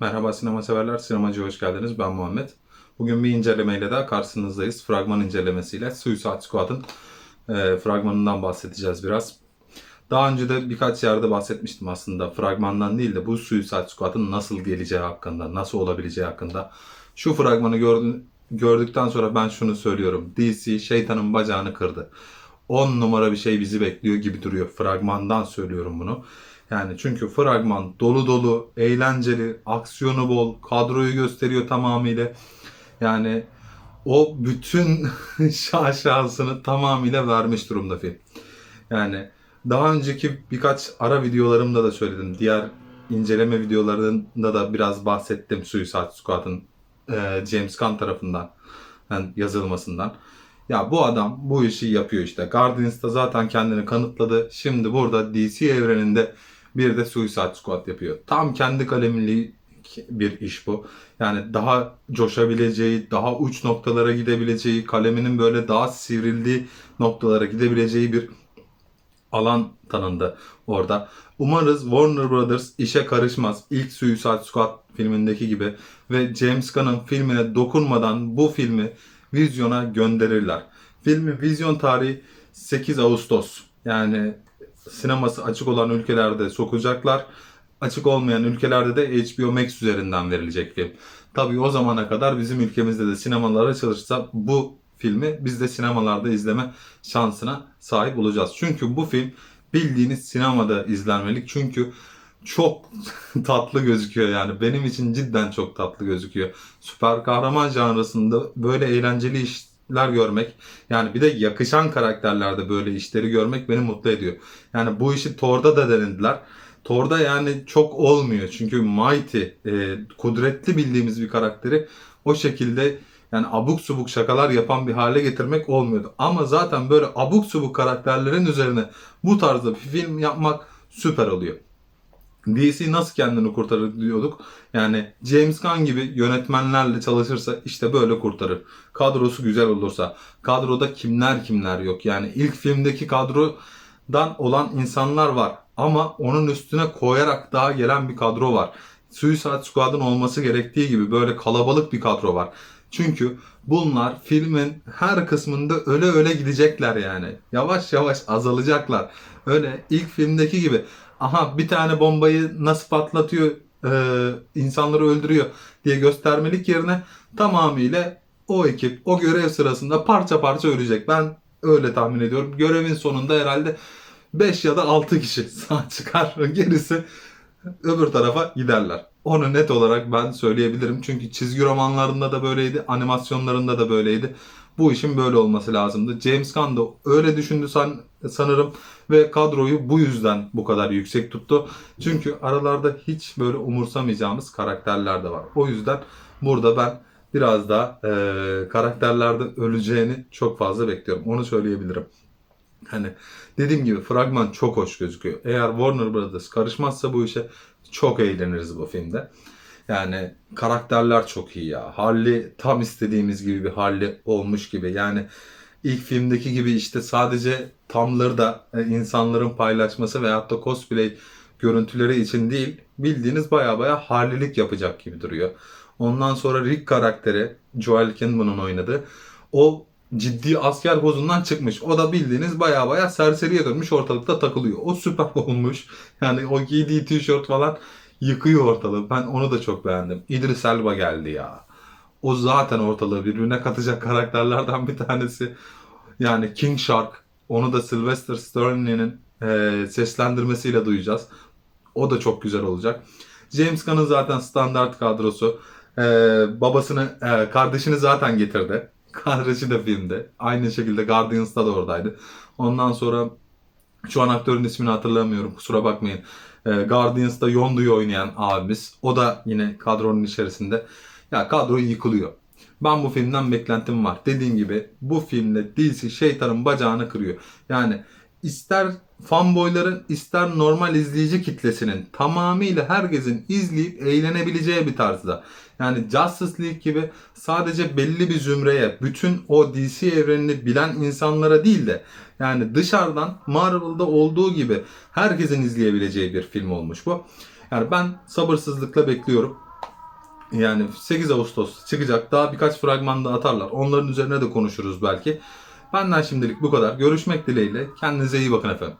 Merhaba sinema severler, sinemacıya hoş geldiniz. Ben Muhammed. Bugün bir incelemeyle daha karşınızdayız. Fragman incelemesiyle Suicide Squad'ın e, fragmanından bahsedeceğiz biraz. Daha önce de birkaç yerde bahsetmiştim aslında. Fragmandan değil de bu Suicide Squad'ın nasıl geleceği hakkında, nasıl olabileceği hakkında. Şu fragmanı gördün, gördükten sonra ben şunu söylüyorum. DC şeytanın bacağını kırdı. 10 numara bir şey bizi bekliyor gibi duruyor. Fragmandan söylüyorum bunu. Yani çünkü fragman dolu dolu, eğlenceli, aksiyonu bol, kadroyu gösteriyor tamamıyla. Yani o bütün şaşasını tamamıyla vermiş durumda film. Yani daha önceki birkaç ara videolarımda da söyledim. Diğer inceleme videolarında da biraz bahsettim Suicide Squad'ın e, James Gunn tarafından yani yazılmasından. Ya bu adam bu işi yapıyor işte. Guardians'ta zaten kendini kanıtladı. Şimdi burada DC evreninde bir de Suicide Squad yapıyor. Tam kendi kalemli bir iş bu. Yani daha coşabileceği, daha uç noktalara gidebileceği, kaleminin böyle daha sivrildiği noktalara gidebileceği bir alan tanındı orada. Umarız Warner Brothers işe karışmaz. İlk Suicide Squad filmindeki gibi ve James Gunn'ın filmine dokunmadan bu filmi vizyona gönderirler. Filmin vizyon tarihi 8 Ağustos. Yani sineması açık olan ülkelerde sokacaklar. Açık olmayan ülkelerde de HBO Max üzerinden verilecek film. Tabii o zamana kadar bizim ülkemizde de sinemalar açılırsa bu filmi biz de sinemalarda izleme şansına sahip olacağız. Çünkü bu film bildiğiniz sinemada izlenmelik. Çünkü çok tatlı gözüküyor yani. Benim için cidden çok tatlı gözüküyor. Süper kahraman janrasında böyle eğlenceli işler görmek yani bir de yakışan karakterlerde böyle işleri görmek beni mutlu ediyor. Yani bu işi Thor'da da denediler. Thor'da yani çok olmuyor. Çünkü Mighty, e, kudretli bildiğimiz bir karakteri o şekilde yani abuk subuk şakalar yapan bir hale getirmek olmuyordu. Ama zaten böyle abuk subuk karakterlerin üzerine bu tarzda bir film yapmak süper oluyor. DC nasıl kendini kurtarır diyorduk. Yani James Gunn gibi yönetmenlerle çalışırsa işte böyle kurtarır. Kadrosu güzel olursa. Kadroda kimler kimler yok. Yani ilk filmdeki kadrodan olan insanlar var. Ama onun üstüne koyarak daha gelen bir kadro var. Suicide Squad'ın olması gerektiği gibi böyle kalabalık bir kadro var. Çünkü bunlar filmin her kısmında öyle öyle gidecekler yani. Yavaş yavaş azalacaklar. Öyle ilk filmdeki gibi aha bir tane bombayı nasıl patlatıyor, e, insanları öldürüyor diye göstermelik yerine tamamıyla o ekip o görev sırasında parça parça ölecek. Ben öyle tahmin ediyorum. Görevin sonunda herhalde 5 ya da 6 kişi sağ çıkar. Gerisi öbür tarafa giderler. Onu net olarak ben söyleyebilirim. Çünkü çizgi romanlarında da böyleydi, animasyonlarında da böyleydi. Bu işin böyle olması lazımdı. James Gunn da öyle düşündü san, sanırım ve kadroyu bu yüzden bu kadar yüksek tuttu. Çünkü aralarda hiç böyle umursamayacağımız karakterler de var. O yüzden burada ben biraz daha e, karakterlerde öleceğini çok fazla bekliyorum. Onu söyleyebilirim. Hani dediğim gibi fragman çok hoş gözüküyor. Eğer Warner Brothers karışmazsa bu işe çok eğleniriz bu filmde. Yani karakterler çok iyi ya. Harley tam istediğimiz gibi bir Harley olmuş gibi. Yani ilk filmdeki gibi işte sadece tamları da e, insanların paylaşması veyahut da cosplay görüntüleri için değil bildiğiniz baya baya Harley'lik yapacak gibi duruyor. Ondan sonra Rick karakteri Joel Kinnaman'ın oynadığı o ciddi asker pozundan çıkmış. O da bildiğiniz baya baya serseriye dönmüş ortalıkta takılıyor. O süper olmuş. Yani o giydiği tişört falan yıkıyor ortalığı. Ben onu da çok beğendim. İdris Elba geldi ya. O zaten ortalığı birbirine katacak karakterlerden bir tanesi. Yani King Shark. Onu da Sylvester Stallone'nin e, seslendirmesiyle duyacağız. O da çok güzel olacak. James Gunn'ın zaten standart kadrosu. E, babasını, e, kardeşini zaten getirdi. Kardeşi de filmde. Aynı şekilde Guardians'ta da oradaydı. Ondan sonra şu an aktörün ismini hatırlamıyorum kusura bakmayın. E, Guardians'ta Yondu'yu oynayan abimiz. O da yine kadronun içerisinde. Ya kadro yıkılıyor. Ben bu filmden beklentim var. Dediğim gibi bu filmde DC şeytanın bacağını kırıyor. Yani ister fanboyların ister normal izleyici kitlesinin tamamıyla herkesin izleyip eğlenebileceği bir tarzda. Yani Justice League gibi sadece belli bir zümreye, bütün o DC evrenini bilen insanlara değil de yani dışarıdan Marvel'da olduğu gibi herkesin izleyebileceği bir film olmuş bu. Yani ben sabırsızlıkla bekliyorum. Yani 8 Ağustos çıkacak. Daha birkaç fragman da atarlar. Onların üzerine de konuşuruz belki. Benden şimdilik bu kadar. Görüşmek dileğiyle. Kendinize iyi bakın efendim.